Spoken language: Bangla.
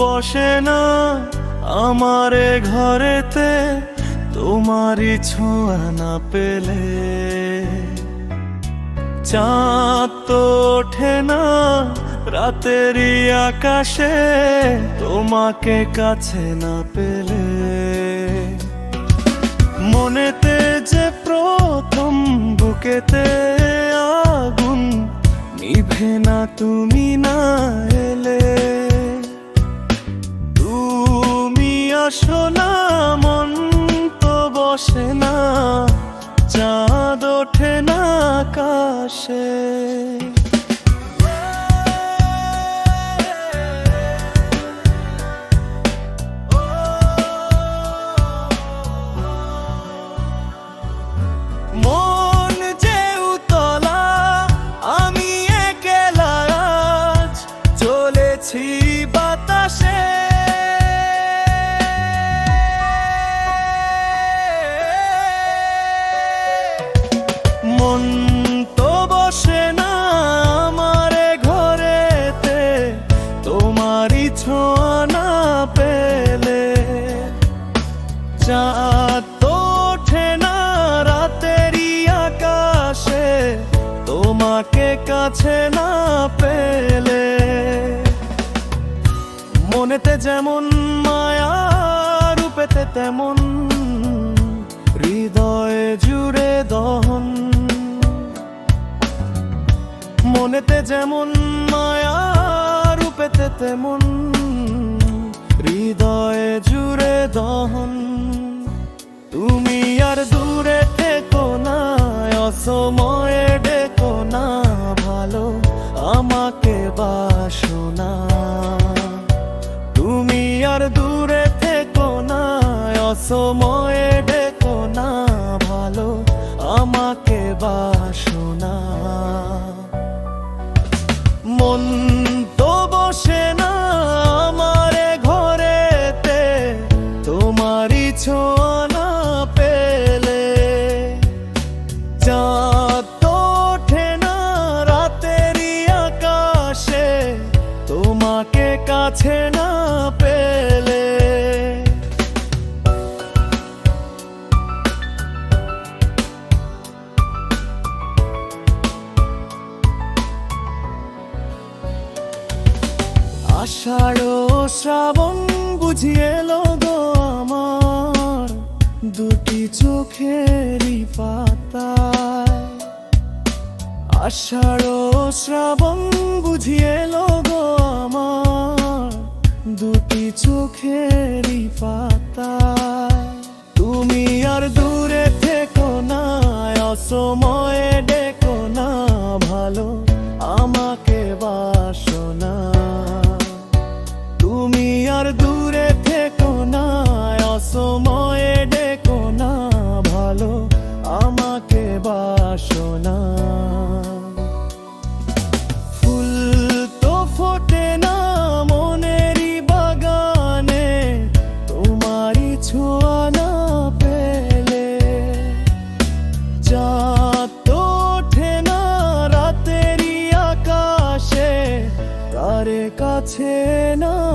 বসে না আমারে ঘরেতে, তোমারই ছোঁয়া না পেলে। চাঁদ তো ওঠে না রাতেরই আকাশে, তোমাকে কাছে না পেলে। মনেতে যে প্রথম বুকেতে আগুন, নিভে না তুমি না এলে। তুমি না মন তো বসে না। চাঁদ ওঠে না আকাশে। চাঁদ তো ওঠে না রাতেরই আকাশে, তোমাকে কাছে না পেলে। মনেতে যেমন মায়া, রূপেতে তেমন হৃদয়ে জুড়ে দহন। মনেতে যেমন মায়া, রূপেতে তেমন হৃদয়ে জুড়ে দহন। অসময়ে ডেকো না ভালো, আমাকে বাসো না মন তো বসে না আমার ঘরেতে, তোমারই ছোঁয়া না পেলে। চাঁদ তো ওঠে না রাতেরই আকাশে, তোমাকে কাছে না আষাঢ় শ্রাবণ বুঝিয়ে এলো গো আমার। দুটি চোখেরই পাতায়। আষাঢ় শ্রাবণ বুঝিয়ে এলো গো আমার। দুটি চোখেরই পাতায়। তুমি আর দূরে থেকো না, অসময়ে ডেকো না, ভালো কাছে না